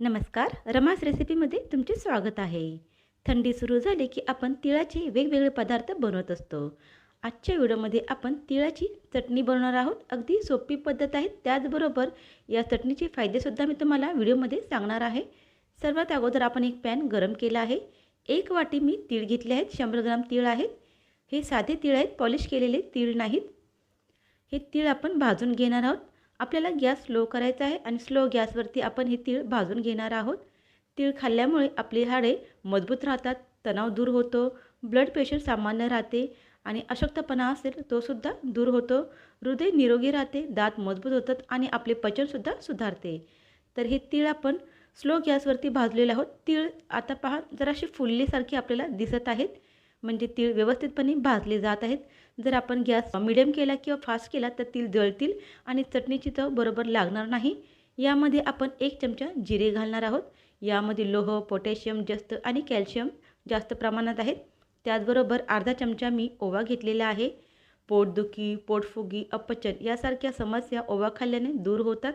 नमस्कार रमास रेसिपीमध्ये तुमचे स्वागत आहे. थंडी सुरू झाली की आपण तिळाचे वेगवेगळे पदार्थ बनवत असतो. आजच्या व्हिडिओमध्ये आपण तिळाची चटणी बनवणार आहोत. अगदी सोपी पद्धत आहे. त्याचबरोबर या चटणीचे फायदेसुद्धा मी तुम्हाला व्हिडिओमध्ये सांगणार आहे. सर्वात अगोदर आपण एक पॅन गरम केला आहे. एक वाटी मी तीळ घेतले आहेत. शंभर ग्राम तीळ आहेत. हे साधे तीळ आहेत. पॉलिश केलेले तीळ नाहीत. हे तीळ आपण भाजून घेणार आहोत. आपल्याला गॅस स्लो करायचा आहे आणि स्लो गॅसवरती आपण हे तीळ भाजून घेणार आहोत. तीळ खाल्ल्यामुळे आपली हाडे मजबूत राहतात तणाव दूर होतो ब्लड प्रेशर सामान्य राहते आणि अशक्तपणा असेल तोसुद्धा दूर होतो. हृदय निरोगी राहते दात मजबूत होतात आणि आपले पचनसुद्धा सुधारते. तर हे तीळ आपण स्लो गॅसवरती भाजलेले आहोत. तीळ आता पहा जराशी फुलल्यासारखी आपल्याला दिसत आहेत. म्हणजे तीळ व्यवस्थितपणे भाजले जात आहेत. जर आपण गॅस मिडियम केला किंवा फास्ट केला तर तीळ जळतील आणि चटणीची चव बरोबर लागणार नाही. यामध्ये आपण एक चमचा जिरे घालणार आहोत. यामध्ये लोह पोटॅशियम जास्त आणि कॅल्शियम जास्त प्रमाणात आहेत. त्याचबरोबर अर्धा चमचा मी ओवा घेतलेला आहे. पोटदुखी पोटफुगी अपचन यासारख्या समस्या ओवा खाल्ल्याने दूर होतात.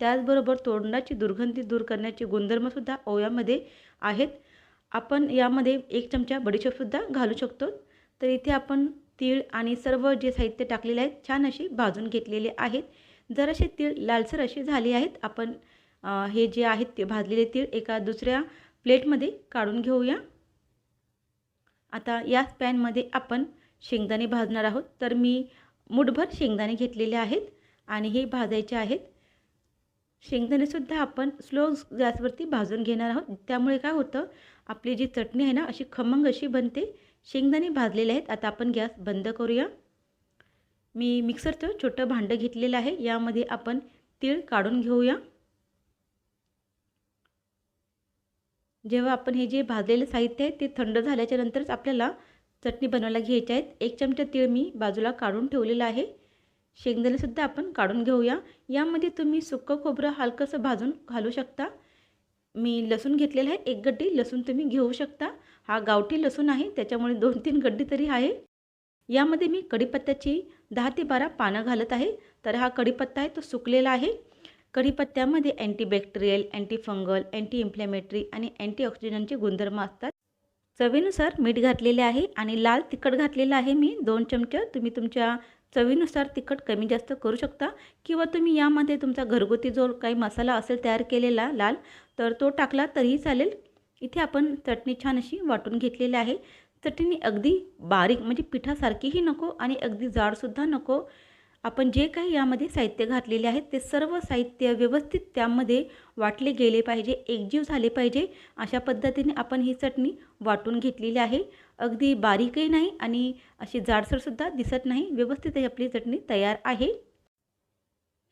त्याचबरोबर तोंडाची दुर्गंधी दूर करण्याचे गुणधर्मसुद्धा ओव्यामध्ये आहेत. आपण यामध्ये एक चमचा बडीशेपसुद्धा घालू शकतो. तर इथे आपण तीळ आणि सर्व जे साहित्य टाकलेले आहेत छान असे भाजून घेतलेले आहेत. जरासे तीळ लालसर असे झाले आहेत. आपण हे जे आहेत ते भाजलेले तीळ एका दुसऱ्या प्लेटमध्ये काढून घेऊया. आता याच पॅनमध्ये आपण शेंगदाणे भाजणार आहोत. तर मी मुठभर शेंगदाणे घेतलेले आहेत आणि हे भाजायचे आहेत. शेंगदाणेसुद्धा आपण स्लो गॅसवरती भाजून घेणार आहोत. त्यामुळे काय होतं आपली जी चटणी आहे ना अशी खमंग अशी बनते. शेंगदाणे भाजलेले आहेत. आता आपण गॅस बंद करूया. मी मिक्सरचं छोटं भांडं घेतलेलं आहे. यामध्ये आपण तीळ काढून घेऊया. जेव्हा आपण हे जे भाजलेले साहित्य आहे ते थंड झाल्याच्या नंतरच आपल्याला चटणी बनवायला घ्यायची आहेत एक चमचा तीळ मी बाजूला काढून ठेवलेलं आहे. शेंगदाणेसुद्धा आपण काढून घेऊया. यामध्ये तुम्ही सुकं खोबरं हलकंसं भाजून घालू शकता. मी लसूण घेतलेला आहे एक गड्डी लसूण तुम्ही घेऊ शकता. हा गावठी लसूण आहे त्याच्यामुळे दोन तीन गड्डी तरी आहे. यामध्ये मी कढीपत्त्याची दहा ते बारा पानं घालत आहे. तर हा कढीपत्ता आहे तो सुकलेला आहे. कढीपत्त्यामध्ये अँटीबॅक्टेरियल अँटीफंगल अँटी इन्फ्लॅमेटरी आणि अँटीऑक्सिडंटचे गुणधर्म असतात. चवीनुसार मीठ घातलेले आहे आणि लाल तिखट घातलेलं आहे मी. दोन चमचे तुम्ही तुमच्या चवीनुसार तिखट कमी जास्त करू शकता किंवा तुम्ही यामध्ये तुमचा घरगुती जो काही मसाला असेल तयार केलेला लाल तर तो टाकला तरीही चालेल. इथे आपण चटणी छान अशी वाटून घेतलेली आहे. चटणी अगदी बारीक म्हणजे पिठासारखीही नको आणि अगदी जाडसुद्धा नको. आपण जे काही यामध्ये साहित्य घातलेले आहेत ते सर्व साहित्य व्यवस्थित त्यामध्ये वाटले गेले पाहिजे एकजीव झाले पाहिजे. अशा पद्धतीने आपण ही चटणी वाटून घेतलेली आहे. अगदी बारीकही नाही आणि अशी जाडसरसुद्धा दिसत नाही. व्यवस्थित आपली चटणी तयार आहे.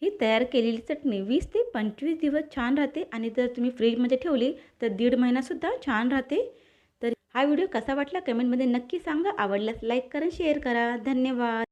ही तयार केलेली चटणी वीस ते पंचवीस दिवस छान राहते आणि जर तुम्ही फ्रीजमध्ये ठेवली तर दीड महिनासुद्धा छान राहते. तर हा व्हिडिओ कसा वाटला कमेंटमध्ये नक्की सांगा. आवडल्यास लाईक करा शेअर करा. धन्यवाद.